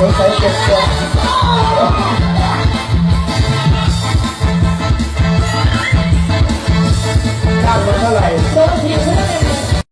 สงสัยเจ็บตัวข้าวมันเท่าไหร่